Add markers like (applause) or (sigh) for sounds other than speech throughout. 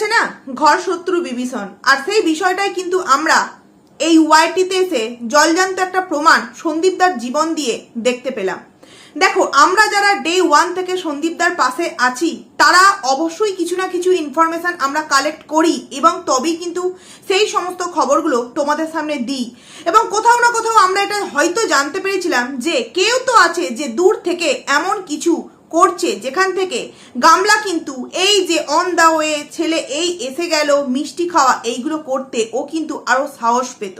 আছে না, ঘর শত্রু বিভীষণ। আর সেই বিষয়টাই কিন্তু আমরা এই ওয়াইটিতে এসে জলজান্ত একটা প্রমাণ সন্দীপদার জীবন দিয়ে দেখতে পেলাম। দেখো, আমরা যারা ডে ওয়ান থেকে সন্দীপদার পাশে আছি, তারা অবশ্যই কিছু না কিছু ইনফরমেশন আমরা কালেক্ট করি এবং তবেই কিন্তু সেই সমস্ত খবরগুলো তোমাদের সামনে দিই। এবং কোথাও না কোথাও আমরা এটা হয়তো জানতে পেরেছিলাম যে কেউ তো আছে যে দূর থেকে এমন কিছু করছে যেখান থেকে গামলা কিন্তু এই যে অন দা ওয়ে ছেলে এই এসে গেল মিষ্টি খাওয়া এইগুলো করতে, ও কিন্তু আরও সাহস পেত।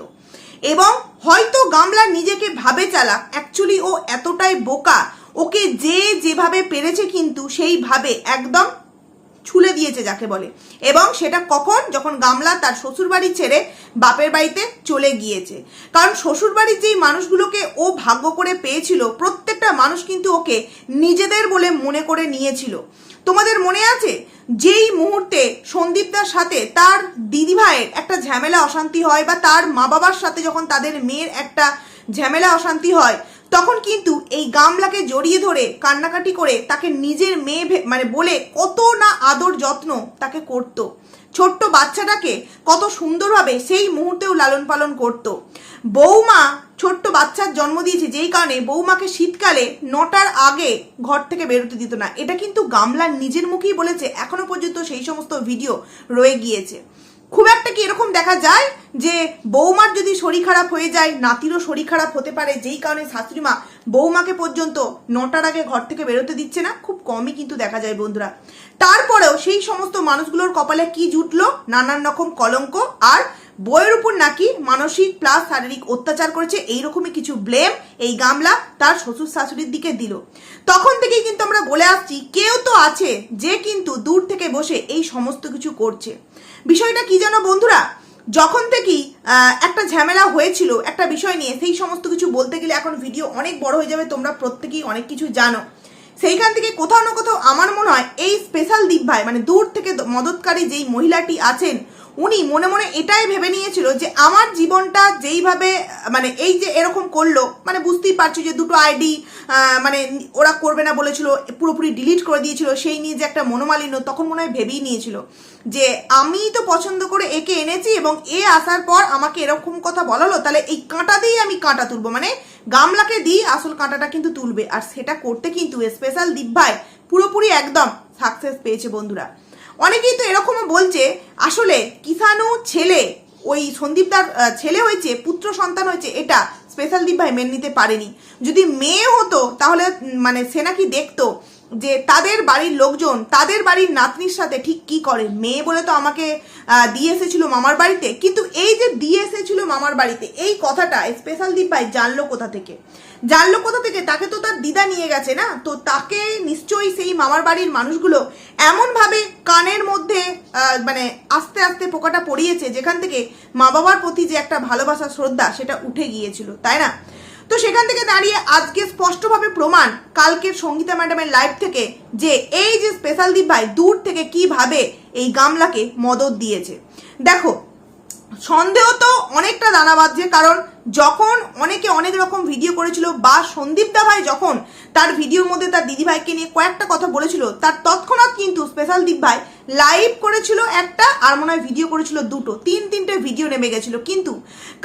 এবং হয়তো গামলা নিজেকে ভাবে চালাক অ্যাকচুয়ালি ও এতটাই বোকা, ওকে যে যেভাবে পেরেছে কিন্তু সেইভাবে একদম ছুলে দিয়েছে যাকে বলে। এবং সেটা কখন? যখন গামলা তার শ্বশুরবাড়ি ছেড়ে বাপের বাড়িতে চলে গিয়েছে। কারণ শ্বশুরবাড়ির যেই মানুষগুলোকে ও ভাগ্য করে পেয়েছিল প্রত্যেকটা মানুষ কিন্তু ওকে নিজেদের বলে মনে করে নিয়েছিল। তোমাদের মনে আছে? যেই মুহূর্তে সন্দীপদার সাথে তার দিদিভাইয়ের একটা ঝামেলা অশান্তি হয় বা তার মা বাবার সাথে যখন তাদের মেয়ের একটা ঝামেলা অশান্তি হয়, তখন কিন্তু এই গামলাকে জড়িয়ে ধরে কান্নাকাটি করে তাকে নিজের মেয়ে মানে বলে কত না আদর যত্ন তাকে করত। ছোট্ট বাচ্চাটাকে কত সুন্দরভাবে সেই মুহূর্তেও লালন পালন করত। বৌমা ছোট্ট বাচ্চার জন্ম দিয়েছে যেই কারণে বৌমাকে শীতকালে নটার আগে ঘর থেকে বেরোতে দিত না। এটা কিন্তু গামলার নিজের মুখেই বলেছে। এখনও পর্যন্ত সেই সমস্ত ভিডিও রয়ে গিয়েছে। খুব একটা কি এরকম দেখা যায় যে বৌমার যদি শরীর খারাপ হয়ে যায়, নাতিরও শরীর খারাপ হতে পারে, যেই কারণে শাশুড়ি মা বৌমাকে পর্যন্ত নটার আগে ঘর থেকে বেরোতে দিচ্ছে না? খুব কমই কিন্তু দেখা যায় বন্ধুরা। তারপরেও সেই সমস্ত মানুষগুলোর কপালে কি জুটলো? নানান রকম কলঙ্ক আর বইয়ের উপর নাকি মানসিক প্লাস শারীরিক অত্যাচার করেছে, এইরকমই কিছু ব্লেম এই গামলা তার শ্বশুর শাশুড়ির দিকে দিল। তখন থেকেই কিন্তু আমরা বলে আসছি, কেউ তো আছে যে কিন্তু দূর থেকে বসে এই সমস্ত কিছু করছে। বিষয়টা কি জানো বন্ধুরা? যখন থেকে একটা ঝামেলা হয়েছিল, একটা বিষয় নিয়ে, সেই সমস্ত কিছু বলতে গেলে এখন ভিডিও অনেক বড় হয়ে যাবে, তোমরা প্রত্যেকেই অনেক কিছু জানো। সেইখান থেকে কোথাও না কোথাও আমার মনে হয়, এই স্পেশাল দ্বীপ ভাই মানে দূর থেকে মদতকারী যেই মহিলাটি আছেন উনি মনে মনে এটাই ভেবে নিয়েছিল যে আমার জীবনটা যেইভাবে মানে এই যে এরকম করল মানে বুঝতেই পারছি যে দুটো আইডি মানে ওরা করবে না বলেছিল, পুরোপুরি ডিলিট করে দিয়েছিল, সেই নিয়ে যে একটা মনোমালিন্য, তখন মনে হয় ভেবেই নিয়েছিল যে আমি তো পছন্দ করে একে এনেছি এবং এ আসার পর আমাকে এরকম কথা বলালো তাহলে এই কাঁটা দিয়েই আমি কাঁটা তুলবো মানে গামলাকে দিই, আসল কাঁটাটা কিন্তু তুলবে। আর সেটা করতে কিন্তু স্পেশাল দিব্যায় পুরোপুরি একদম সাকসেস পেয়েছে বন্ধুরা। অনেকেই তো এরকমও বলছে, আসলে কিষাণু ছেলে, ওই সন্দীপদার ছেলে হয়েছে, পুত্র সন্তান হয়েছে, এটা স্পেশাল দীপ ভাই মেনে নিতে পারেনি। যদি মেয়ে হতো, তাহলে মানে সে নাকি দেখতো যে তাদের বাড়ির লোকজন, তাদের বাড়ির নাতনির সাথে ঠিক কি করে? মেয়ে বলে তো আমাকে দিয়ে এসেছিল মামার বাড়িতে, কিন্তু এই যে দিয়ে এসেছিল মামার বাড়িতে, এই কথাটা স্পেশাল দীপ ভাই জানলো কোথা থেকে? জানলো কোথা থেকে? তাকে তো তার দিদা নিয়ে গেছে না? তো তাকে নিশ্চয়ই সেই মামার বাড়ির মানুষগুলো এমনভাবে কানের মধ্যে মানে আস্তে আস্তে পোকাটা পড়িয়েছে, যেখান থেকে মা বাবার প্রতি যে একটা ভালোবাসা, শ্রদ্ধা, সেটা উঠে গিয়েছিল, তাই না? তো সেখান থেকে দাঁড়িয়ে আজকে স্পষ্টভাবে প্রমাণ কালকের সঙ্গীতা ম্যাডামের লাইভ থেকে যে এই যে স্পেশাল দীপ ভাই দূর থেকে কীভাবে এই গামলাকে মদত দিয়েছে। দেখো সন্দেহ তো অনেকটা দানা বাঁধছে, কারণ যখন অনেকে অনেক রকম ভিডিও করেছিল, বা সন্দীপদা ভাই যখন তার ভিডিওর মধ্যে তার দিদিভাইকে নিয়ে কয়েকটা কথা বলেছিল, তার তৎক্ষণাৎ কিন্তু স্পেশাল দীপ ভাই লাইভ করেছিল একটা, আর মনে হয় ভিডিও করেছিল দুটো, তিন তিনটে ভিডিও নেমে গেছিল। কিন্তু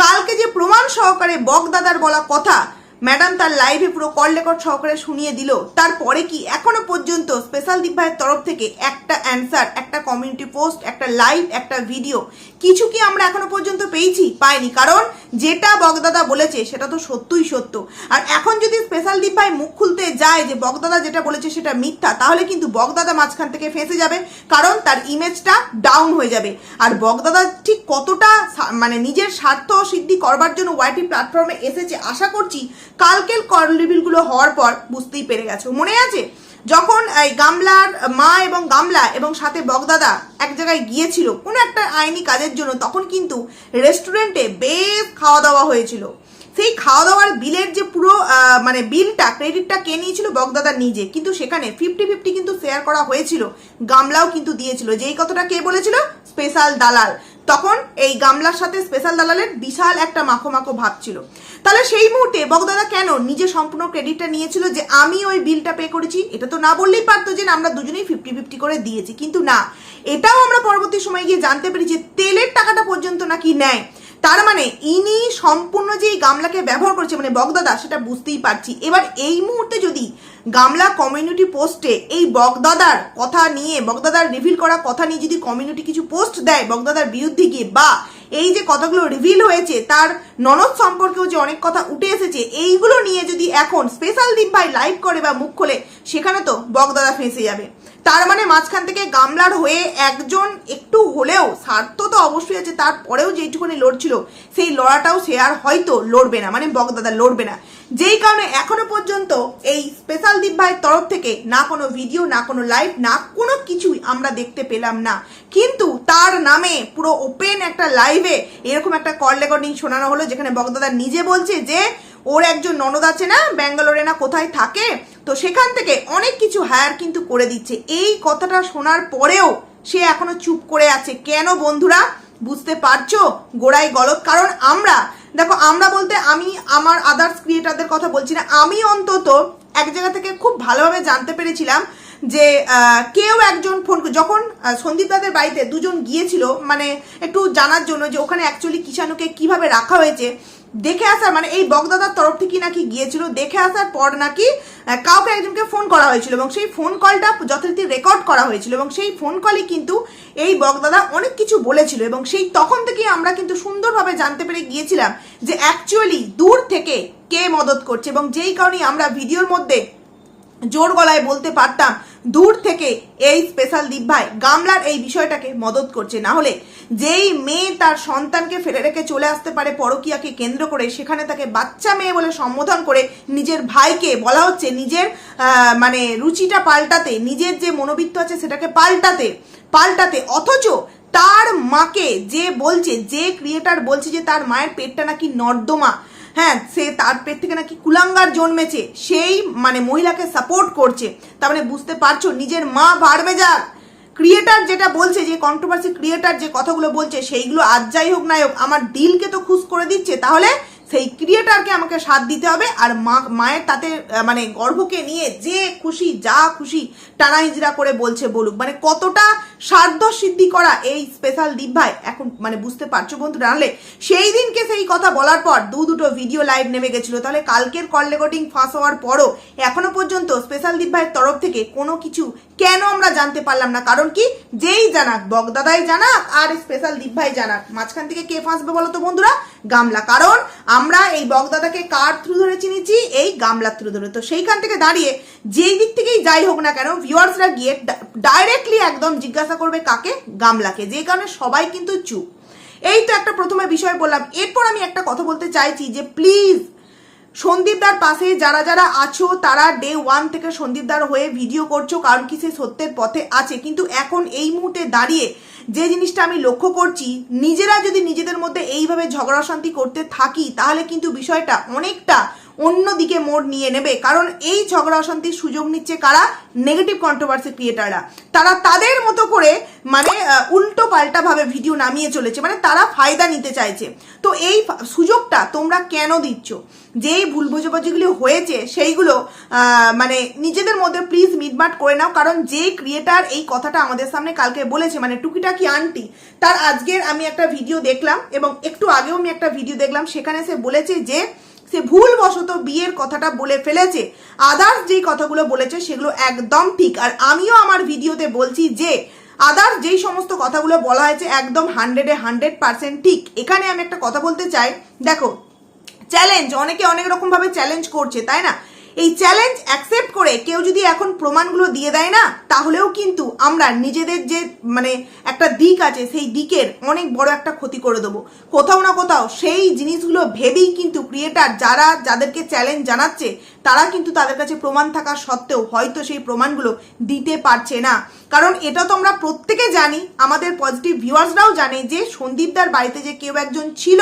কালকে যে প্রমাণ সহকারে বকদাদার বলা কথা ম্যাডাম তার লাইভে পুরো কল রেকর্ড সহকারে শুনিয়ে দিল। তারপরে কি, এখনও পর্যন্ত স্পেশাল দীপ ভাইয়ের তরফ থেকে একটা অ্যান্সার একটা কমিউনিটি পোস্ট একটা লাইভ একটা ভিডিও কিছু কি আমরা এখনও পর্যন্ত পেয়েছি? পাইনি, কারণ যেটা বগদাদা বলেছে সেটা তো সত্যই সত্য। আর এখন যদি স্পেশাল দীপ মুখ খুলতে যায় যে বগদাদা যেটা বলেছে সেটা মিথ্যা, তাহলে কিন্তু বগদাদা মাঝখান থেকে ফেঁসে যাবে, কারণ তার ইমেজটা ডাউন হয়ে যাবে। আর বগদাদা ঠিক কতটা মানে নিজের স্বার্থ সিদ্ধি করবার জন্য ওয়াইটি প্ল্যাটফর্মে এসেছে, আশা করছি কালকের কল রিভিলগুলো হওয়ার পর বুঝতেই পেরে গেছো। মনে আছে? যখন এই গামলার মা এবং গামলা এবং সাথে বগদাদা এক জায়গায় গিয়েছিল কোনো একটা আইনি কাজের জন্য, তখন কিন্তু রেস্টুরেন্টে বেশ খাওয়া দাওয়া হয়েছিল। সেই খাওয়া দাওয়ার বিলের যে পুরো মানে বিলটা ক্রেডিটটা কে নিয়েছিল? বগদাদা নিজে। কিন্তু সেখানে ফিফটি ফিফটি কিন্তু শেয়ার করা হয়েছিল। গামলাও কিন্তু দিয়েছিল। যেই কথাটা কে বলেছিল? স্পেশাল দালাল। তখন এই গামলার সাথে স্পেশাল দালালের বিশাল একটা মাখো মাখো ভাব ছিল। তাহলে সেই মুহূর্তে বগদাদা কেন নিজে সম্পূর্ণ ক্রেডিটটা নিয়েছিল যে আমি ওই বিলটা পে করেছি? এটা তো না বললেই পারতো যে আমরা দুজনেই ফিফটি ফিফটি করে দিয়েছি। কিন্তু না, এটাও আমরা পরবর্তী সময় গিয়ে জানতে পেরেছি যে তেলের টাকাটা পর্যন্ত নাকি নেয়। তার মানে ইনি সম্পূর্ণ যে এই গামলাকে ব্যবহার করছে মানে বগদাদা, সেটা বুঝতেই পারছি। এবার এই মুহূর্তে যদি গামলা কমিউনিটি পোস্টে এই বগদাদার কথা নিয়ে, বগদাদার রিভিল করা কথা নিয়ে যদি কমিউনিটি কিছু পোস্ট দেয় বগদাদার বিরুদ্ধে গিয়ে, বা এই যে কথাগুলো রিভিল হয়েছে, তার ননদ সম্পর্কেও যে অনেক কথা উঠে এসেছে, এইগুলো নিয়ে যদি এখন স্পেশাল দীপ ভাই লাইভ করে বা মুখ খোলে, সেখানে তো বগদাদা ফেঁসে যাবে। তার মানে মাঝখান থেকে গামলার হয়ে একজন একটু হলেও স্বার্থ তো অবশ্যই আছে, তারপরেও যেইটুকুনি লড়ছিল, সেই লড়াটাও সে আর হয়তো লড়বে না মানে বগদাদা লড়বে না। যেই কারণে এখনও পর্যন্ত এই স্পেশাল দীপ ভাইয়ের তরফ থেকে না কোনো ভিডিও না কোনো লাইভ না কোনো কিছুই আমরা দেখতে পেলাম না। কিন্তু তার নামে পুরো ওপেন একটা লাইভে এরকম একটা কল রেকর্ডিং শোনানো হলো, যেখানে বগদাদা নিজে বলছে যে ওর একজন ননদ আছে না, ব্যাঙ্গালোরে না কোথায় থাকে, তো সেখান থেকে অনেক কিছু হায়ার কিন্তু করে দিচ্ছে। এই কথাটা শোনার পরেও সে এখনও চুপ করে আছে। কেন বন্ধুরা? বুঝতে পারছ? গোড়ায় গলত কারণ আমরা, দেখো, আমরা বলতে আমি আমার আদার্স ক্রিয়েটারদের কথা বলছি না। আমি অন্তত এক জায়গা থেকে খুব ভালোভাবে জানতে পেরেছিলাম যে কেউ একজন ফোন যখন সন্দীপ দাদের বাড়িতে দুজন গিয়েছিল মানে একটু জানার জন্য যে ওখানে অ্যাকচুয়ালি কিষাণুকে কীভাবে রাখা হয়েছে দেখে আসার মানে এই বগদাদার তরফ থেকে নাকি গিয়েছিল, দেখে আসার পর নাকি কাউকে একজনকে ফোন করা হয়েছিল এবং সেই ফোন কলটা যথারীতি রেকর্ড করা হয়েছিল এবং সেই ফোন কলই কিন্তু এই বগদাদা অনেক কিছু বলেছিল এবং সেই তখন থেকেই আমরা কিন্তু সুন্দরভাবে জানতে পেরে গিয়েছিলাম যে অ্যাকচুয়ালি দূর থেকে কে মদত করছে এবং যেই কারণেই আমরা ভিডিওর মধ্যে জোর গলায় বলতে পারতাম, দূর থেকে এই স্পেশাল দীপ ভাই গামলার এই বিষয়টাকে মদত করছে। না হলে যেই মেয়ে তার সন্তানকে ফেলে রেখে চলে আসতে পারে পরকিয়াকে কেন্দ্র করে, সেখানে তাকে বাচ্চা মেয়ে বলে সম্বোধন করে নিজের ভাইকে বলা হচ্ছে, নিজের মানে রুচিটা পাল্টাতে, নিজের যে মনোবৃত্ত আছে সেটাকে পাল্টাতে পাল্টাতে। অথচ তার মাকে যে বলছে, যে ক্রিয়েটার বলছে যে তার মায়ের পেটটা নাকি নর্দমা হ্যাঁ সে তার পেট থেকে নাকি কুলাঙ্গার জন্মেছে, সেই মানে মহিলাকে সাপোর্ট করছে। তার মানে বুঝতে পারছ, নিজের মা বাড়বে যাক। ক্রিয়েটার যেটা বলছে, যে কন্ট্রোভার্সি ক্রিয়েটার যে কথাগুলো বলছে, সেইগুলো আজ যাই হোক না হোক, আমার দিলকে তো খুশ করে দিচ্ছে। তাহলে সেই ক্রিয়েটারকে আমাকে সাথ দিতে হবে আর মা, মায়ের তাতে মানে গর্ভকে নিয়ে যে খুশি, যা খুশি টানা করে বলছে বলুক। মানে কতটা সাধ্য সিদ্ধি করা এই স্পেশাল দীপ ভাই। এখন মানে বুঝতে পারছ বন্ধু জানলে? সেই দিনকে সেই কথা বলার পর দু দুটো ভিডিও লাইভ নেমে গেছিল। তাহলে কালকের কল রেকর্ডিং ফাঁস হওয়ার পরও এখনও পর্যন্ত স্পেশাল দীপ ভাইয়ের তরফ থেকে কোনো কিছু কেন আমরা জানতে পারলাম না? কারণ কি? যেই জানাক, বগদাদাই জানাক, আর স্পেশাল দীপ ভাই জানাক। মাঝখান থেকে কে ফাঁসবে বলো তো বন্ধুরা? গামলা। কারণ আমরা এই বগদাদাকে কার থ্রু ধরে চিনেছি? এই গামলার থ্রু ধরে। তো সেইখান থেকে দাঁড়িয়ে যেই দিক থেকেই যাই হোক না কেন ভিউয়ার্সরা গিয়ে ডাইরেক্টলি একদম জিজ্ঞাসা করবে কাকে? গামলাকে। যে কারণে সবাই কিন্তু চুপ। এই তো একটা প্রথমে বিষয় বললাম। এরপর আমি একটা কথা বলতে চাইছি যে প্লিজ সন্দীপদার পাশে যারা যারা আছো, তারা ডে ওয়ান থেকে সন্দীপদার হয়ে ভিডিও করছ, কারণ কি সে সত্যের পথে আছে। কিন্তু এখন এই মুহূর্তে দাঁড়িয়ে যে জিনিসটা আমি লক্ষ্য করছি, নিজেরা যদি নিজেদের মধ্যে এইভাবে ঝগড়া শান্তি করতে থাকি, তাহলে কিন্তু বিষয়টা অনেকটা অন্যদিকে মোড় নিয়ে নেবে। কারণ এই ঝগড়া অশান্তির সুযোগ নিচ্ছে কারা? নেগেটিভ কন্ট্রোভার্সি ক্রিয়েটাররা তারা তাদের মতো করে মানে উল্টো পাল্টাভাবে ভিডিও নামিয়ে চলেছে। মানে তারা ফায়দা নিতে চাইছে। তো এই সুযোগটা তোমরা কেন দিচ্ছ? যেই ভুল বোঝাবুঝিগুলি হয়েছে, সেইগুলো মানে নিজেদের মধ্যে প্লিজ মিটমাট করে নাও। কারণ যে ক্রিয়েটার এই কথাটা আমাদের সামনে কালকে বলেছে মানে টুকিটাকি আন্টি তার আজকের আমি একটা ভিডিও দেখলাম এবং একটু আগেও আমি একটা ভিডিও দেখলাম, সেখানে সে বলেছে যে সে ভুলবশত বিয়ের কথাটা বলে ফেলেছে। আদার্স যেই কথাগুলো বলেছে সেগুলো একদম ঠিক। আর আমিও আমার ভিডিওতে বলছি যে আদার্স যেই সমস্ত কথাগুলো বলা হয়েছে একদম হান্ড্রেডে হান্ড্রেড পার্সেন্ট ঠিক। এখানে আমি একটা কথা বলতে চাই। দেখো চ্যালেঞ্জ অনেকে অনেক রকমভাবে চ্যালেঞ্জ করছে, তাই না? এই চ্যালেঞ্জ অ্যাকসেপ্ট করে কেউ যদি এখন প্রমাণগুলো দিয়ে দেয় না, তাহলেও কিন্তু আমরা নিজেদের যে মানে একটা দিক আছে, সেই দিকের অনেক বড় একটা ক্ষতি করে দেবো। কোথাও না কোথাও সেই জিনিসগুলো ভেবেই কিন্তু ক্রিয়েটার যারা যাদেরকে চ্যালেঞ্জ জানাচ্ছে, তারা কিন্তু তাদের কাছে প্রমাণ থাকা সত্ত্বেও হয়তো সেই প্রমাণগুলো দিতে পারছে না। কারণ এটা তো আমরা প্রত্যেকে জানি, আমাদের পজিটিভ ভিউয়ার্সরাও জানে যে সন্দীপদার বাড়িতে যে কেউ একজন ছিল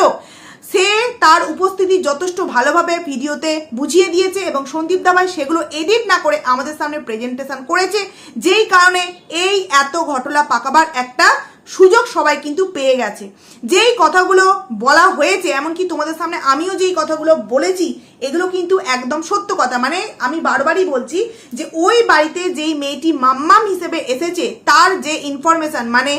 সে তার উপস্থিতি যথেষ্ট ভালোভাবে ভিডিওতে বুঝিয়ে দিয়েছে এবং সন্দীপ দাবাই সেগুলো এডিট না করে আমাদের সামনে প্রেজেন্টেশন করেছে। যেই কারণে এই এত ঘটনা পাকাবার একটা সুযোগ সবাই কিন্তু পেয়ে গেছে। যেই কথাগুলো বলা হয়েছে, এমনকি তোমাদের সামনে আমিও যেই কথাগুলো বলেছি এগুলো কিন্তু একদম সত্য কথা। মানে আমি বারবারই বলছি যে ওই বাড়িতে যেই মেয়েটি মাম্মাম হিসেবে এসেছে, তার যে ইনফরমেশন মানে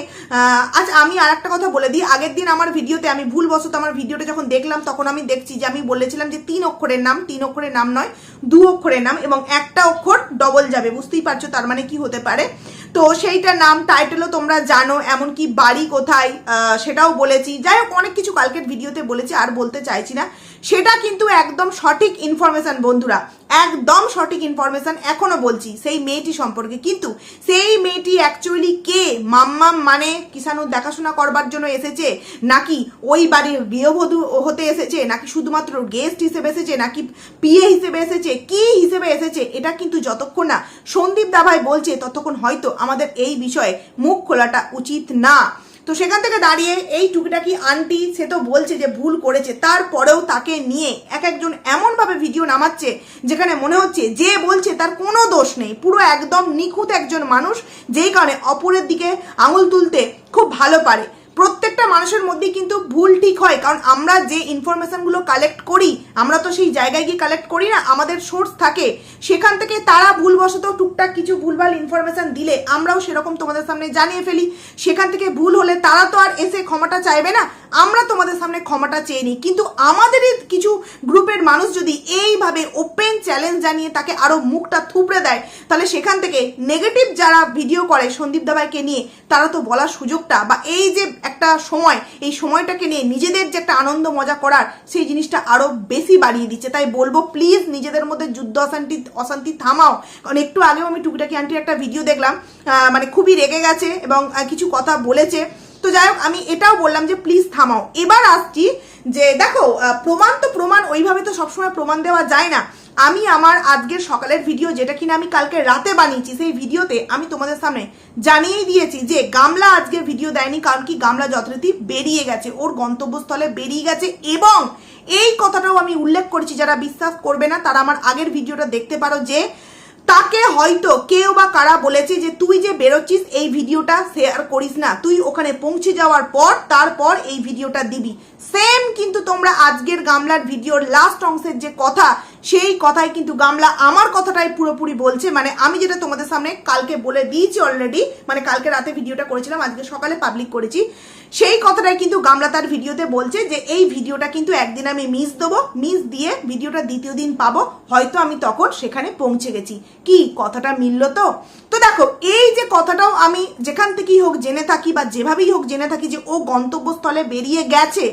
আজ আমি আর একটা কথা বলে দিই। আগের দিন আমার ভিডিওতে আমি ভুলবশত আমার ভিডিওটা যখন দেখলাম, তখন আমি দেখছি যে আমি বলেছিলাম যে তিন অক্ষরের নাম, তিন অক্ষরের নাম নয়, দু অক্ষরের নাম এবং একটা অক্ষর ডবল যাবে। বুঝতেই পারছ তার মানে কি হতে পারে? তো সেইটার নাম টাইটেলও তোমরা জানো, এমনকি বাড়ি কোথায় সেটাও বলেছি। যাই হোক, অনেক কিছু কালকের ভিডিওতে বলেছি, আর বলতে চাইছি না। সেটা কিন্তু একদম সঠিক ইনফরমেশন বন্ধুরা। একদম সঠিক ইনফরমেশান এখনও বলছি, সেই মেয়েটি সম্পর্কে। কিন্তু সেই মেয়েটি অ্যাকচুয়ালি কে? মাম্মাম মানে কিষাণুর দেখাশোনা করবার জন্য এসেছে? নাকি ওই বাড়ির গৃহবধূ হতে এসেছে? নাকি শুধুমাত্র গেস্ট হিসেবে এসেছে? নাকি পিএ হিসেবে এসেছে? কি হিসেবে এসেছে? এটা কিন্তু যতক্ষণ না সন্দীপ দাভাই বলছে, ততক্ষণ হয়তো আমাদের এই বিষয়ে মুখ খোলাটা উচিত না। তো সেখান থেকে দাঁড়িয়ে এই টুকিটাকি আন্টি, সে তো বলছে যে ভুল করেছে, তারপরেও তাকে নিয়ে এক একজন এমনভাবে ভিডিও নামাচ্ছে যেখানে মনে হচ্ছে যে বলছে তার কোনো দোষ নেই। পুরো একদম নিখুঁত একজন মানুষ, যেই কারণে অপরের দিকে আঙুল তুলতে খুব ভালো পারে। প্রত্যেকটা মানুষের মধ্যেই কিন্তু ভুল ঠিক হয়, কারণ আমরা যে ইনফরমেশনগুলো কালেক্ট করি, আমরা তো সেই জায়গায় গিয়ে কালেক্ট করি না, আমাদের সোর্স থাকে। সেখান থেকে তারা ভুলবশত টুকটাক কিছু ভুলভাল ইনফরমেশন দিলে, আমরাও সেরকম তোমাদের সামনে জানিয়ে ফেলি। সেখান থেকে ভুল হলে তারা তো আর এসে ক্ষমাটা চাইবে না, আমরা তোমাদের সামনে ক্ষমাটা চেয়ে নিই। কিন্তু আমাদেরই কিছু গ্রুপের মানুষ যদি এইভাবে ওপেন চ্যালেঞ্জ জানিয়ে তাকে আরও মুখটা থুবড়ে দেয়, তাহলে সেখান থেকে নেগেটিভ যারা ভিডিও করে সন্দীপ দাবাইকে নিয়ে, তারা তো বলার সুযোগটা বা এই যে একটা সময়, এই সময়টাকে নিয়ে নিজেদের যে একটা আনন্দ মজা করার, সেই জিনিসটা আরও বেশি বাড়িয়ে দিচ্ছে। তাই বলব প্লিজ নিজেদের মধ্যে যুদ্ধ অশান্তি অশান্তি থামাও। কারণ একটু আগেও আমি টুকিটাকি আন্টির একটা ভিডিও দেখলাম মানে খুবই রেগে গেছে এবং কিছু কথা বলেছে। তো যাই হোক, আমি এটাও বললাম যে প্লিজ থামাও। এবার আসছি যে দেখো প্রমাণ তো প্রমাণ, ওইভাবে তো সবসময় প্রমাণ দেওয়া যায় না। আমি আমার আজকের সকালের ভিডিও যেটা কিনা আমি কালকে রাতে বানিয়েছি, সেই ভিডিওতে আমি তোমাদের সামনে জানিয়েই দিয়েছি যে গামলা আজকে ভিডিও দেয়নি, কারণ কি গামলা যথারীতি বেরিয়ে গেছে, ওর গন্তব্যস্থলে বেরিয়ে গেছে এবং এই কথাটাও আমি উল্লেখ করেছি, যারা বিশ্বাস করবে না, তারা আমার আগের ভিডিওটা দেখতে পারো যে তাকে হয়তো কেউ বা কারা বলেছে যে তুই যে বেরোচ্ছিস, এই ভিডিওটা শেয়ার করিস না। তুই ওখানে পৌঁছে যাওয়ার পর, তারপর এই ভিডিওটা দিবি। সেম কিন্তু তোমরা আজকের গামলার ভিডিওর লাস্ট অংশের যে কথা, সেই কথাই কিন্তু গামলা আমার কথাটাই পুরোপুরি বলছে। মানে আমি যেটা তোমাদের সামনে কালকে বলে দিয়েছি অলরেডি মানে কালকে রাতে ভিডিওটা করেছিলাম, আজকে সকালে পাবলিক করেছি। সেই কথাটাই কিন্তু গামলা তার ভিডিওতে বলছে যে এই ভিডিওটা কিন্তু একদিন আমি মিস দেবো মিস দিয়ে ভিডিওটা দ্বিতীয় দিন পাবো, হয়তো আমি তখন সেখানে পৌঁছে গেছি। কি, কথাটা মিলল তো? তো দেখো, এই যে কথাটাও আমি যেখান থেকেই হোক জেনে থাকি বা যেভাবেই হোক জেনে থাকি যে ও গন্তব্যস্থলে বেরিয়ে গেছে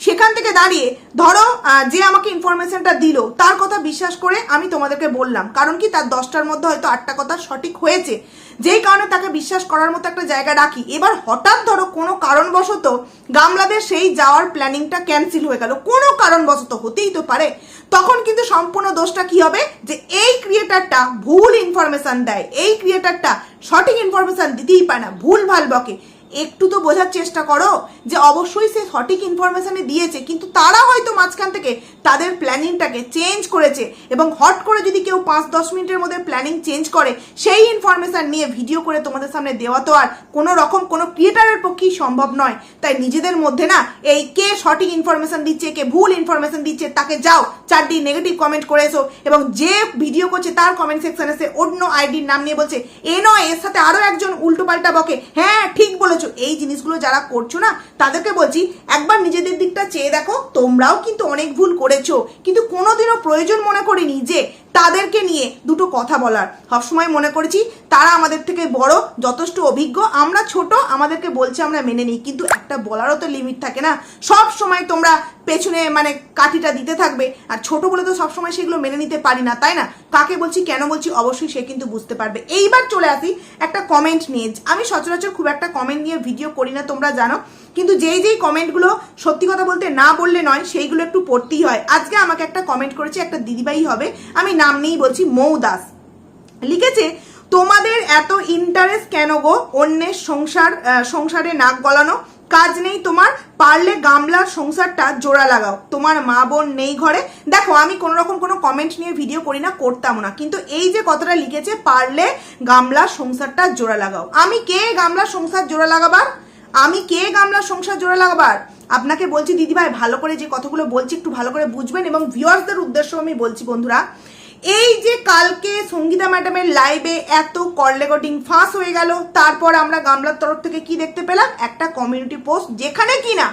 সেখান থেকে দাঁড়িয়ে ধরো যে আমাকে ইনফরমেশনটা দিল, তার কথা বিশ্বাস করে আমি তোমাদেরকে বললাম। কারণ কি? তার দশটার মধ্যে হয়তো আটটা কথা সঠিক হয়েছে। যেই কারণে তাকে বিশ্বাস করার মতো একটা জায়গা রাখি। এবার হঠাৎ ধরো কোনো কারণবশত গামলাদের সেই যাওয়ার প্ল্যানিংটা ক্যান্সেল হয়ে গেল। কোনো কারণবশত হতেই তো পারে। তখন কিন্তু সম্পূর্ণ দোষটা কি হবে? যে এই ক্রিয়েটারটা ভুল ইনফরমেশন দেয়। এই ক্রিয়েটারটা সঠিক ইনফরমেশন দিতেই পারে না। ভুল ভালো বকে। একটু তো বোঝার চেষ্টা করো যে অবশ্যই সে সঠিক ইনফরমেশানে দিয়েছে, কিন্তু তারা হয়তো মাঝখান থেকে তাদের প্ল্যানিংটাকে চেঞ্জ করেছে এবং হট করে যদি কেউ পাঁচ, দশ মিনিটের মধ্যে প্ল্যানিং চেঞ্জ করে, সেই ইনফরমেশন নিয়ে ভিডিও করে তোমাদের সামনে দেওয়া তো আর কোনো রকম কোনো ক্রিয়েটারের পক্ষেই সম্ভব নয়। তাই নিজেদের মধ্যে না এই কে সঠিক ইনফরমেশন দিচ্ছে, কে ভুল ইনফরমেশন দিচ্ছে, তাকে যাও চারটি নেগেটিভ কমেন্ট করে এসো এবং যে ভিডিও করছে তার কমেন্ট সেকশনে সে অন্য আইডির নাম নিয়ে বলছে, এ নয়, এর সাথে আরও একজন উল্টো পাল্টা বকে। হ্যাঁ ঠিক বলেছ। এই জিনিসগুলো যারা করছ না, তাদেরকে বলছি, একবার নিজেদের দিকটা চেয়ে দেখো, তোমরাও কিন্তু অনেক ভুল করেছ। কিন্তু কোনোদিনও প্রয়োজন মনে করিনি যে তাদেরকে নিয়ে দুটো কথা বলার। সবসময় মনে করেছি, তারা আমাদের থেকে বড়, যথেষ্ট অভিজ্ঞ, আমরা ছোট, আমাদেরকে বলছে আমরা মেনে নিই। কিন্তু একটা বলারও তো লিমিট থাকে না। সব সময় তোমরা পেছনে মানে কাঠিটা দিতে থাকবে। আর ছোট বলে তো সবসময় সেগুলো মেনে নিতে পারি না, তাই না? কাকে বলছি, কেন বলছি, অবশ্যই সে কিন্তু বুঝতে পারবে। এইবার চলে আসি একটা কমেন্ট নিয়ে। আমি সচরাচর খুব একটা কমেন্ট নিয়ে ভিডিও করি না, তোমরা জানো। কিন্তু যেই যেই কমেন্টগুলো সত্যি কথা বলতে না বললে নয়, সেইগুলো একটু পড়তেই হয়। আজকে আমাকে একটা কমেন্ট করেছে একটা দিদিভাই হবে। আমি নাম নেই বলছি মৌ দাস লিখেছে, তোমাদের এত ইন্টারেস্ট কেন গো? অন্যের সংসার সংসারে নাক গলানো। কাজ নেই তোমার, পারলে গামলার সংসারটা জোড়া লাগাও। তোমার মা বোন নেই ঘরে। দেখো, আমি কোনো রকম কোনো কমেন্ট নিয়ে ভিডিও করি না করতাম না। কিন্তু এই যে কথাটা লিখেছে, পারলে গামলার সংসারটা জোড়া লাগাও। আমি কে গামলার সংসার জোড়া লাগাবার? আমি কে গামলার সংসার জোড়া লাগাবার? আপনাকে বলছি, দিদিভাই, ভালো করে যে কথাগুলো বলছি, একটু ভালো করে বুঝবেন এবং ভিউয়ার্সদের উদ্দেশ্য আমি বলছি, বন্ধুরা। এই যে কালকে সঙ্গীতা ম্যাডামের লাইভে এত কল রেকর্ডিং ফাঁস হয়ে গেল, তারপর আমরা গামলার তরফ থেকে কি দেখতে পেলাম? একটা কমিউনিটি পোস্ট যেখানে কি না,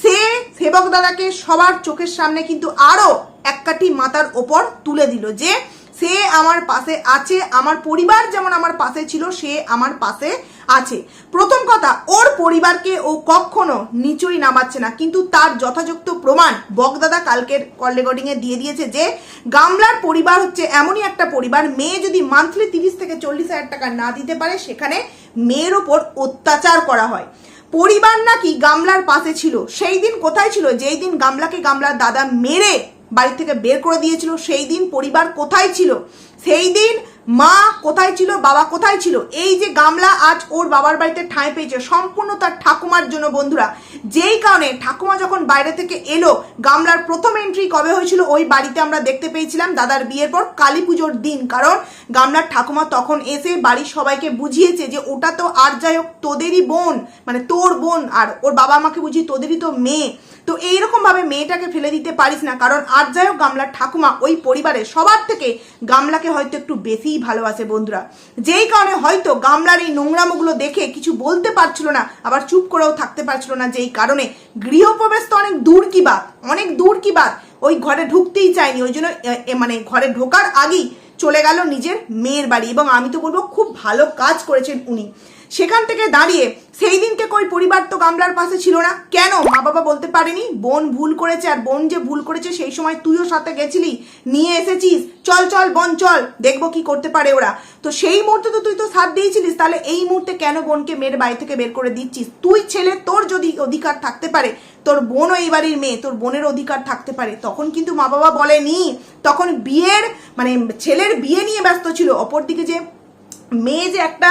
সে সেবক দাদাকে সবার চোখের সামনে কিন্তু আরও এক কাঠি মাথার ওপর তুলে দিল যে, সে আমার পাশে আছে, আমার পরিবার যেমন আমার পাশে ছিল, সে আমার পাশে আছে। প্রথম কথা, ওর পরিবারকে ও কখনো নিচুই নামাচ্ছে না। কিন্তু তার যথাযথ প্রমাণ বকদাদা কালকের কল রেকর্ডিং এ দিয়ে দিয়েছে যে, গামলার পরিবার হচ্ছে এমনই একটা পরিবার, মেয়ে যদি মান্থলি তিরিশ থেকে চল্লিশ হাজার টাকা না দিতে পারে, সেখানে মেয়ের ওপর অত্যাচার করা হয়। পরিবার নাকি গামলার পাশে ছিল। সেই দিন কোথায় ছিল? যেই দিন গামলাকে গামলার দাদা মেরে বাড়ি থেকে বের করে দিয়েছিল, সেই দিন পরিবার কোথায় ছিল? সেই দিন মা কোথায় ছিল, বাবা কোথায় ছিল, এই যে গামলা আজ ওর বাবার বাড়িতে ঠাঁই পেয়েছে, সম্পূর্ণ তার ঠাকুমার জন্য বন্ধুরা। যেই কারণে ঠাকুমা যখন বাইরে থেকে এলো, গামলার প্রথম এন্ট্রি কবে হয়েছিল ওই বাড়িতে আমরা দেখতে পেয়েছিলাম দাদার বিয়ের পর কালী পুজোর দিন। কারণ গামলার ঠাকুমা তখন এসে বাড়ির সবাইকে বুঝিয়েছে যে ওটা তো আর যাই হোক তোদেরই বোন মানে তোর বোন, আর ওর বাবা মাকে বুঝি তোদেরই তো মেয়ে। তো এইরকম ভাবে মেয়েটাকে ফেলে দিতে পারিস না, কারণ আর যাই হোক গামলার ঠাকুমা ওই পরিবারের সবার থেকে গামলাকে হয়তো একটু বেশিই ভালোবাসে বন্ধুরা। যেই কারণে হয়তো গামলার এই নোংরামোগুলো দেখে কিছু বলতে পারছিল না, আবার চুপ করেও থাকতে পারছিল না, যেই কারণে গৃহপ্রবেশ তো অনেক দূর কি বাত, অনেক দূর কি বাত, ওই ঘরে ঢুকতেই চায়নি ওই জন্য মানে ঘরে ঢোকার আগেই চলে গেল নিজের মেয়ের বাড়ি, এবং আমি তো বলব খুব ভালো কাজ করেছেন উনি। সেখান থেকে দাঁড়িয়ে, সেই দিনকে কই পরিবার তো গামলার পাশে ছিল না? কেন? মা বাবা বলতে পারেনি? বোন ভুল করেছে আর বোন যে ভুল করেছে, সেই সময় তুইও সাথে গেছিলি, নিয়ে এসেছিস। চল চল, বোন, চল, দেখব কি করতে পারে ওরা। তো সেই মুহূর্তে তো তুই তো সাথ দিয়েছিলিস, তাহলে এই মুহূর্তে কেন বোনকে মেয়ের বাড়ি থেকে বের করে দিচ্ছিস? তুই ছেলে, তোর যদি অধিকার থাকতে পারে, তোর বোনও এই বাড়ির মেয়ে, তোর বোনের অধিকার থাকতে পারে। তখন কিন্তু মা বাবা বলেনি। তখন বিয়ের মানে ছেলের বিয়ে নিয়ে ব্যস্ত ছিল। অপরদিকে যে মেয়ে যে একটা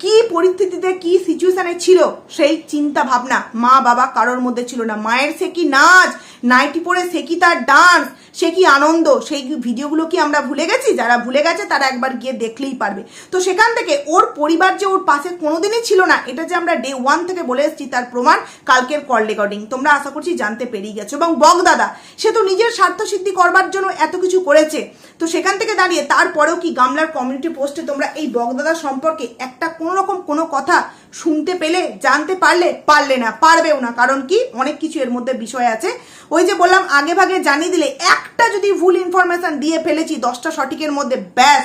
কি পরিস্থিতিতে কি সিচুয়েশনে ছিল সেই চিন্তা ভাবনা মা বাবা কারোর মধ্যে ছিল না। মায়ের সে কি নাচ নাইটি পরে সে কি তার ডান্স সে কি আনন্দ? সেই ভিডিওগুলো কি আমরা ভুলে গেছি? যারা ভুলে গেছে তারা একবার গিয়ে দেখলেই পারবে। তো সেখান থেকে ওর পরিবার যে ওর পাশে কোনোদিনই ছিল না, এটা যে আমরা ডে ওয়ান থেকে বলে এসেছি তার প্রমাণ কালকের কল রেকর্ডিং তোমরা আশা করছি জানতে পেরিয়ে গেছো। এবং বগদাদা সে তো নিজের স্বার্থ সিদ্ধি করবার জন্য এত কিছু করেছে। তো সেখান থেকে দাঁড়িয়ে তারপরেও কি গামলার কমিউনিটি পোস্টে তোমরা এই বগদাদা সম্পর্কে একটা কোনো রকম কোনো কথা শুনতে পেলে, জানতে পারলে পারলে না, পারবেও না। কারণ কি? অনেক কিছু এর মধ্যে বিষয় আছে। ওই যে বললাম, আগে ভাগে জানিয়ে দিলে, একটা যদি ভুল ইনফরমেশন দিয়ে ফেলেছি, দশটা সঠিকের মধ্যে, ব্যাস।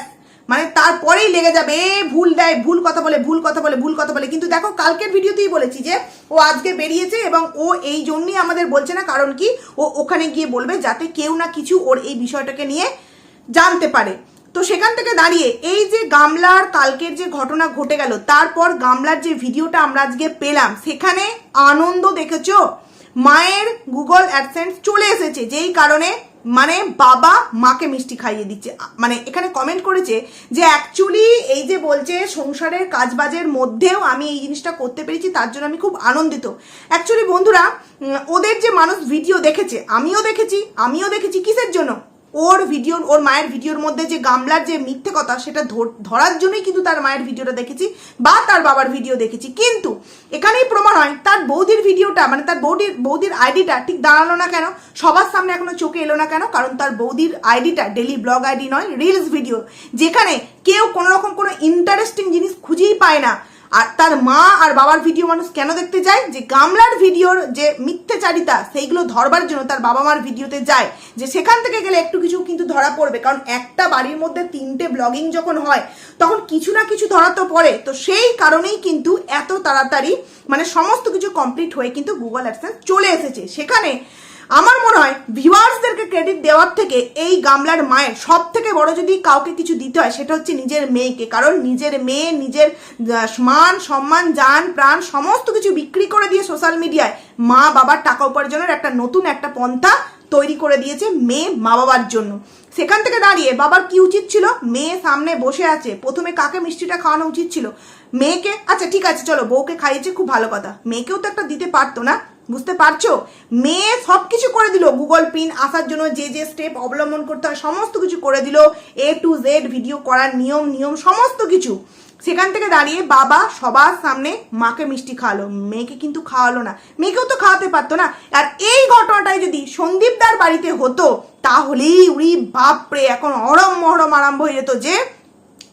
মানে তারপরেই লেগে যাবে, এ, ভুল দেয়, ভুল কথা বলে, ভুল কথা বলে, ভুল কথা বলে। কিন্তু দেখো, কালকের ভিডিওতেই বলেছি যে, ও আজকে বেরিয়েছে এবং ও এই জন্যই আমাদের বলছে না, কারণ কি? ও ওখানে গিয়ে বলবে যাতে কেউ না কিছু ওর এই বিষয়টাকে নিয়ে জানতে পারে। তো সেখান থেকে দাঁড়িয়ে এই যে গামলার কালকের যে ঘটনা ঘটে গেল, তারপর গামলার যে ভিডিওটা আমরা আজকে পেলাম, সেখানে আনন্দ দেখেছ? মায়ের গুগল অ্যাডসেন্স চলে এসেছে, যেই কারণে মানে বাবা মাকে মিষ্টি খাইয়ে দিচ্ছে। মানে এখানে কমেন্ট করেছে যে অ্যাকচুয়ালি এই যে বলছে সংসারের কাজবাজের মধ্যেও আমি এই জিনিসটা করতে পেরেছি, তার জন্য আমি খুব আনন্দিত। অ্যাকচুয়ালি বন্ধুরা ওদের যে মানুষ ভিডিও দেখেছে, আমিও দেখেছি আমিও দেখেছি, কিসের জন্য? ওর ভিডিও ওর মায়ের ভিডিওর মধ্যে যে গামলার যে মিথ্যে কথা, সেটা ধর- ধরার জন্যই কিন্তু তার মায়ের ভিডিওটা দেখেছি বা তার বাবার ভিডিও দেখেছি। কিন্তু এখানেই প্রমাণ হয়, তার বৌদির ভিডিওটা মানে তার বৌদির বৌদির আইডিটা ঠিক দাঁড়াল না কেন? সবার সামনে এখনও চোখে এলো না কেন? কারণ তার বৌদির আইডিটা ডেলি ব্লগ আইডি নয় রিলস ভিডিও যেখানে কেউ কোনো রকম কোনো ইন্টারেস্টিং জিনিস খুঁজেই পায় না। আর তার মা আর বাবার ভিডিও মানুষ কেন দেখতে যায়? যে গামলার ভিডিওর যে মিথ্যাচারিতা, সেইগুলো ধরবার জন্য তার বাবা মার ভিডিওতে যায়। যে সেখান থেকে গেলে একটু কিছু কিন্তু ধরা পড়বে। কারণ একটা বাড়ির মধ্যে তিনটে ব্লগিং যখন হয়, তখন কিছু না কিছু ধরা তো পড়ে। তো সেই কারণেই কিন্তু এত তাড়াতাড়ি মানে সমস্ত কিছু কমপ্লিট হয়ে কিন্তু গুগল অ্যাডসেন্স চলে এসেছে। সেখানে আমার মনে হয় ভিউয়ার্সদেরকে ক্রেডিট দেওয়ার থেকে এই গামলার মায়ের সব থেকে বড় যদি কাউকে কিছু দিতে হয়, সেটা হচ্ছে নিজের মেয়েকে। কারণ নিজের মেয়ে, নিজের মান, সম্মান, জান, প্রাণ সমস্ত কিছু বিক্রি করে দিয়ে সোশ্যাল মিডিয়ায় মা বাবার টাকা উপার্জনের একটা নতুন একটা পন্থা তৈরি করে দিয়েছে মেয়ে মা বাবার জন্য। সেখান থেকে দাঁড়িয়ে বাবার কি উচিত ছিল? মেয়ে সামনে বসে আছে। প্রথমে কাকে মিষ্টিটা খাওয়ানো উচিত ছিল? মেয়েকে? আচ্ছা ঠিক আছে, চলো, বউকে খাইয়েছে, খুব ভালো কথা। মেয়েকেও তো একটা দিতে পারতো না। বুঝতে পারছ? মেয়ে সব কিছু করে দিল। গুগল পিন আসার জন্য যে যে স্টেপ অবলম্বন করতে হয়, সমস্ত কিছু করে দিল। এ টু জেড ভিডিও করার নিয়ম নিয়ম, সমস্ত কিছু। সেখান থেকে দাঁড়িয়ে বাবা সবার সামনে মাকে মিষ্টি খাওয়ালো। মেয়েকে কিন্তু খাওয়ালো না। মেয়েকেও তো খাওয়াতে পারতো না। আর এই ঘটনাটাই যদি সন্দীপদার বাড়িতে হতো, তাহলেই উড়ি বাপরে, এখন অরম মহরম আরম্ভ হয়ে যেত যে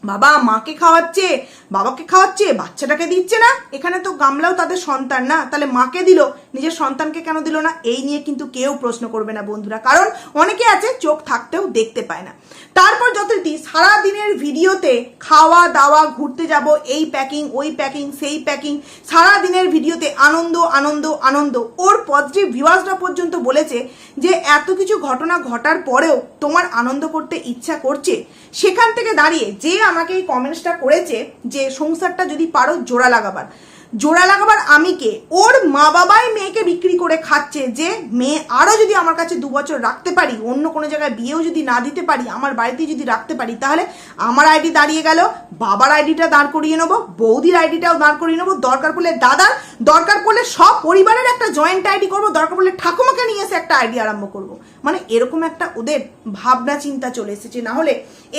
বাবা মাকে খাওয়াচ্ছে, বাবাকে খাওয়াচ্ছে, বাচ্চাটাকে দিচ্ছে না। এখানে তো গামলাও তাদের সন্তান না। তাহলে মাকে দিল, নিজের সন্তানকে কেন দিল না? এই নিয়ে কিন্তু কেউ প্রশ্ন করবে না বন্ধুরা, কারণ অনেকে আছে চোখ থাকতেও দেখতে পায় না। তারপর যতটি সারা দিনের ভিডিওতে খাওয়া দাওয়া ঘুরতে যাব, এই প্যাকিং ওই প্যাকিং সেই প্যাকিং সারা দিনের ভিডিওতে আনন্দ আনন্দ আনন্দ। ওর পজিটিভ ভিউয়ার্সরা পর্যন্ত বলেছে যে, এত কিছু ঘটনা ঘটার পরেও তোমার আনন্দ করতে ইচ্ছা করছে। সেখান থেকে দাঁড়িয়ে যে আমাকে এই কমেন্টসটা করেছে যে, সংসারটা যদি পারো জোড়া লাগাবার। জোড়া লাগাবার আমি কে? ওর মা বাবাই মেয়েকে বিক্রি করে খাচ্ছে যে, মেয়ে আরও যদি আমার কাছে দু বছর রাখতে পারি, অন্য কোনো জায়গায় বিয়েও যদি না দিতে পারি, আমার বাড়িতে যদি রাখতে পারি, তাহলে আমার আইডি দাঁড়িয়ে গেল, বাবার আইডিটা দাঁড় করিয়ে নেব, বৌদির আইডিটাও দাঁড় করিয়ে নেব, দরকার পড়লে দাদার, দরকার পড়লে সব পরিবারের একটা জয়েন্ট আইডি করব, দরকার পড়লে ঠাকুমাকে নিয়ে এসে একটা আইডি আরম্ভ করব। মানে এরকম একটা ওদের ভাবনা চিন্তা চলে এসেছে। না হলে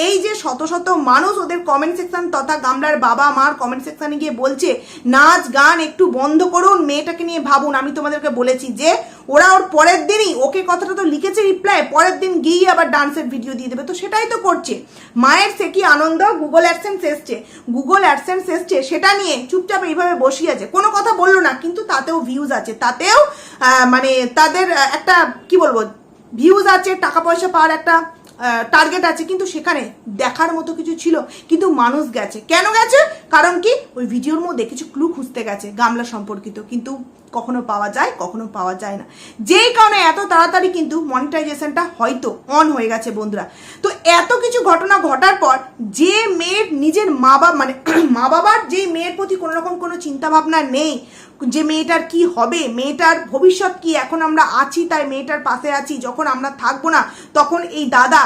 এই যে শত শত মানুষ ওদের কমেন্ট সেকশন তথা গামলার বাবা মার কমেন্ট সেকশনে গিয়ে বলছে, নাচ, গান একটু বন্ধ করুন, মেয়েটাকে নিয়ে ভাবুন। আমি তোমাদেরকে বলেছি যে, ওরা ওর পরের দিনই ওকে কথাটা তো লিখেছে রিপ্লাই পরের দিন গিয়ে আবার ডান্সের ভিডিও দিয়ে দেবে। তো সেটাই তো করছে। মায়ের সে কি আনন্দ? গুগল অ্যাডসেন্স এসছে। গুগল অ্যাডসেন্স এসছে, সেটা নিয়ে চুপচাপ এইভাবে বসিয়ে আছে। কোনো কথা বলল না, কিন্তু তাতেও ভিউজ আছে। তাতেও মানে তাদের একটা, কি বলব ভিউজ আছে টাকা পয়সা পাওয়ার একটা টার্গেট আছে, কিন্তু সেখানে দেখার মতো কিছু ছিল, কিন্তু মানুষ গেছে। কেন গেছে? কারণ কি? ওই ভিডিওর মধ্যে কিছু ক্লু খুঁজতে গেছে, গামলা সম্পর্কিত, কিন্তু কখনো পাওয়া যায়, কখনো পাওয়া যায় না। যেই কারণে এত তাড়াতাড়ি কিন্তু মনিটাইজেশনটা হয়তো অন হয়ে গেছে, বন্ধুরা। তো এত কিছু ঘটনা ঘটার পর, যে মেয়ের নিজের মা বাবা মানে (clears throat) মা বাবার যে মেয়ের প্রতি কোনো রকম কোনো চিন্তা ভাবনা নেই যে মেয়েটার কি হবে, মেয়েটার ভবিষ্যৎ কি এখন আমরা আছি, তাই মেয়েটার পাশে আছি, যখন আমরা থাকব না, তখন এই দাদা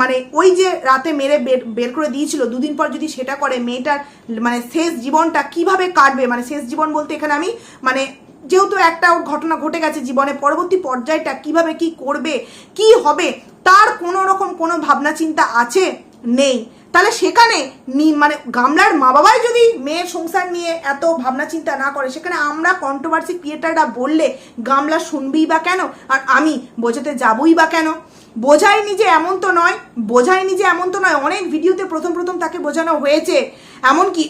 মানে ওই যে রাতে মেরে বের করে দিয়েছিল, দুদিন পর যদি সেটা করে, মেয়েটার মানে শেষ জীবনটা কীভাবে কাটবে? মানে শেষ জীবন বলতে এখানে আমি মানে যেহেতু একটা ওর ঘটনা ঘটে গেছে জীবনে, পরবর্তী পর্যায়টা কীভাবে কি করবে, কি হবে, তার কোনো রকম কোনো ভাবনা চিন্তা আছে? নেই। তাহলে সেখানে মানে গামলার মা বাবাই যদি মেয়ের সংসার নিয়ে এত ভাবনা চিন্তা না করে, সেখানে আমরা কন্ট্রোভার্সি ক্রিয়েটাররা বললে গামলা শুনবেই বা কেন? আর আমি বোঝাতে যাবই বা কেন? বোঝায়নি যে এমন তো নয় বোঝায়নি যে এমন তো নয়। অনেক ভিডিওতে প্রথম প্রথম তাকে বোঝানো হয়েছে। এমনকি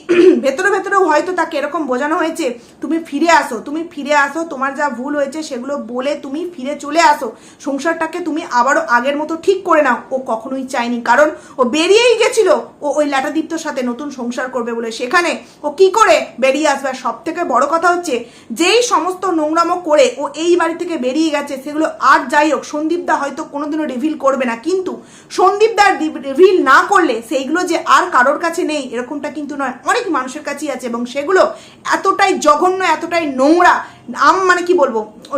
ভেতরে ভেতরেও হয়তো তাকে এরকম বোঝানো হয়েছে, তুমি ফিরে আসো, তুমি ফিরে আসো, তোমার যা ভুল হয়েছে সেগুলো বলে তুমি ফিরে চলে আসো, সংসারটাকে তুমি আবারও আগের মতো ঠিক করে নাও। ও কখনোই চায়নি, কারণ ও বেরিয়েই গেছিল, ও ওই ল্যাটাদীপ্তর সাথে নতুন সংসার করবে বলে। সেখানে ও কি করে বেরিয়ে আসবে? আর সব থেকে বড় কথা হচ্ছে, যেই সমস্ত নোংরামো করে ও এই বাড়ি থেকে বেরিয়ে গেছে, সেগুলো আর যাই হোক সন্দীপদা হয়তো কোনোদিনও রিভিল করবে না। কিন্তু সন্দীপদা রিভিল না করলে, সেইগুলো যে আর কারোর কাছে নেই, এরকমটা কিন্তু নয়, অনেক মানুষের কাছেই আছে এবং সেগুলো এতটাই জঘন্য, এতটাই নোংরা। আম মানে কি বলব?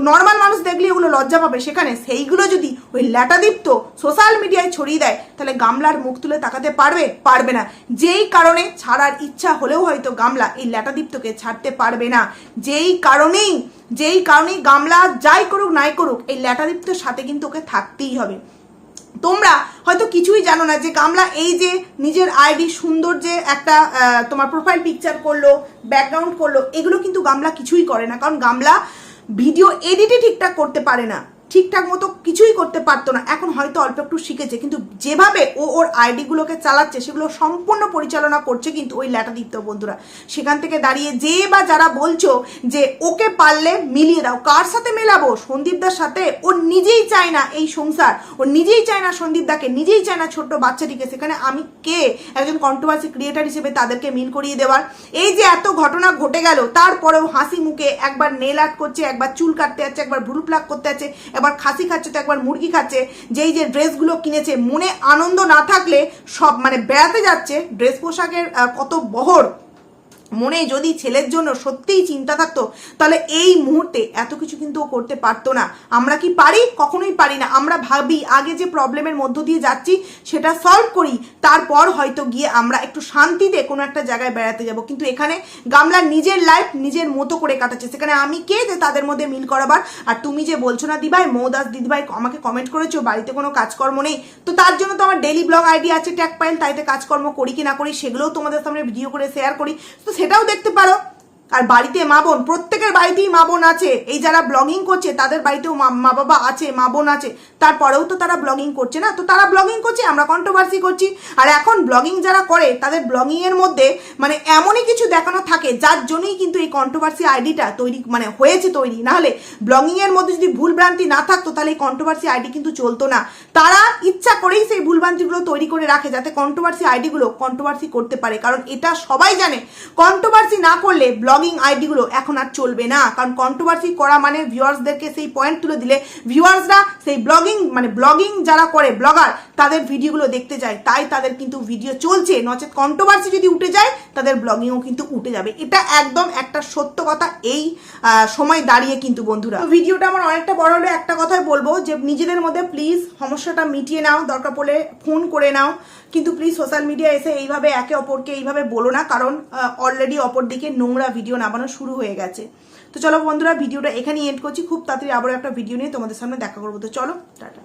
নর্মাল মানুষ দেখলে এগুলো লজ্জা পাবে। সেখানে সেইগুলো যদি ওই ল্যাটাদীপ্ত সোশ্যাল মিডিয়ায় ছড়িয়ে দেয়, তাহলে গামলার মুখ তুলে তাকাতে পারবে? পারবে না। যেই কারণে ছাড়ার ইচ্ছা হলেও হয়তো গামলা এই ল্যাটাদীপ্তকে ছাড়তে পারবে না। যেই কারণেই যেই কারণেই গামলা যাই করুক, নাই করুক, এই ল্যাটাদীপ্তর সাথে কিন্তু ওকে থাকতেই হবে। তোমরা হয়তো কিছুই জানো না যে কামলা এই যে নিজের আইডি সুন্দর যে একটা তোমার প্রোফাইল পিকচার করল ব্যাকগ্রাউন্ড করল, এগুলো কিন্তু গামলা কিছুই করে না। কারণ গামলা ভিডিও এডিটই ঠিকঠাক করতে পারে না। ঠিকঠাক মতো কিছুই করতে পারতো না। এখন হয়তো অল্প একটু শিখেছে, কিন্তু যেভাবে ও ওর আইডিগুলোকে চালাচ্ছে, সেগুলো সম্পূর্ণ পরিচালনা করছে কিন্তু ওই ল্যাটাদীপ্ত বন্ধুরা। সেখান থেকে দাঁড়িয়ে যে বা যারা বলছো যে ওকে পারলে মিলিয়ে দাও, কার সাথে মেলাবো? সন্দীপদার সাথে। ও নিজেই চায় না এই সংসার। ও নিজেই চায় না সন্দীপদাকে নিজেই চায় না ছোট্ট বাচ্চাটিকে। সেখানে আমি কে? একজন কন্ট্রোভার্সি ক্রিয়েটার হিসেবে তাদেরকে মিল করিয়ে দেওয়ার। এই যে এত ঘটনা ঘটে গেল, তারপরেও হাসি মুখে একবার নেল আর্ট করছে, একবার চুল কাটতে যাচ্ছে, একবার ভ্রু করতে যাচ্ছে একবার খাসি খাচ্ছে, তো একবার মুরগি খাচ্ছে, যেই যে ড্রেসগুলো কিনেছে, মনে আনন্দ না থাকলে সব মানে বেড়াতে যাচ্ছে, ড্রেস পোশাকের কত বহর। মনে যদি ছেলের জন্য সত্যিই চিন্তা থাকতো, তাহলে এই মুহূর্তে এত কিছু কিন্তু ও করতে পারতো না। আমরা কি পারি? কখনোই পারি না। আমরা ভাবি, আগে যে প্রবলেমের মধ্য দিয়ে যাচ্ছি, সেটা সলভ করি। তারপর হয়তো গিয়ে আমরা একটু শান্তিতে কোনো একটা জায়গায় বেড়াতে যাব। কিন্তু এখানে গামলা নিজের লাইফ নিজের মতো করে কাটাচ্ছে। সেখানে আমি কে যে তাদের মধ্যে মিল করাবার? আর তুমি যে বলছো না, দিভাই, মৌদাস দিদিভাই, আমাকে কমেন্ট করেছ, বাড়িতে কোনো কাজকর্ম নেই। তো তার জন্য তো আমার ডেলি ব্লগ আইডি আছে, ট্যাগ পাইল, তাইতে কাজকর্ম করি কি না করি, সেগুলোও তোমাদের সামনে ভিডিও করে শেয়ার করি। তো সেটাও দেখতে পারো। আর বাড়িতে মা বোন, প্রত্যেকের বাড়িতেই মা বোন আছে। এই যারা ব্লগিং করছে, তাদের বাড়িতেও মা বাবা আছে, মা বোন আছে। তারপরেও তো তারা ব্লগিং করছে না? তো তারা ব্লগিং করছে, আমরা কন্ট্রোভার্সি করছি। আর এখন ব্লগিং যারা করে, তাদের ব্লগিং এর মধ্যে মানে এমনই কিছু দেখানো থাকে, যার জন্যই কিন্তু এই কন্ট্রোভার্সি আইডিটা তৈরি মানে হয়েছে তৈরি। নাহলে ব্লগিং এর মধ্যে যদি ভুলভ্রান্তি না থাকতো, তাহলে এই কন্ট্রোভার্সি আইডি কিন্তু চলতো না। তারা ইচ্ছা করেই সেই ভুলভ্রান্তিগুলো তৈরি করে রাখে, যাতে কন্ট্রোভার্সি আইডিগুলো কন্ট্রোভার্সি করতে পারে। কারণ এটা সবাই জানে কন্ট্রোভার্সি না করলে ব্লগিং আইডিগুলো এখন আর চলবে না। কারণ কন্ট্রোভার্সি করা মানে ভিউয়ার্সদেরকে সেই পয়েন্ট তুলে দিলে ভিউয়ার্সরা সেই ব্লগিং মানে ব্লগিং যারা করে ব্লগার তাদের ভিডিওগুলো দেখতে যায়। তাই তাদের কিন্তু ভিডিও চলছে। নচেত কন্ট্রোভার্সি যদি উঠে যায়, তাদের ব্লগিংও কিন্তু উঠে যাবে। এটা একদম একটা সত্য কথা এই সময় দাঁড়িয়ে কিন্তু বন্ধুরা। ভিডিওটা আমার অনেকটা বড় হলে। একটা কথাই বলব যে নিজেদের মধ্যে প্লিজ সমস্যাটা মিটিয়ে নাও। দরকার পড়লে ফোন করে নাও। কিন্তু প্লিজ সোশ্যাল মিডিয়া এসে এইভাবে একে অপরকে এইভাবে বলো না, কারণ অলরেডি অপর দিকে নোংরা ভিডিও নামানো শুরু হয়ে গেছে। তো চলো বন্ধুরা ভিডিওটা এখানেই এন্ড করছি। খুব তাড়াতাড়ি আবারও একটা ভিডিও নিয়ে তোমাদের সামনে দেখা করব। তো চলো, টাটা।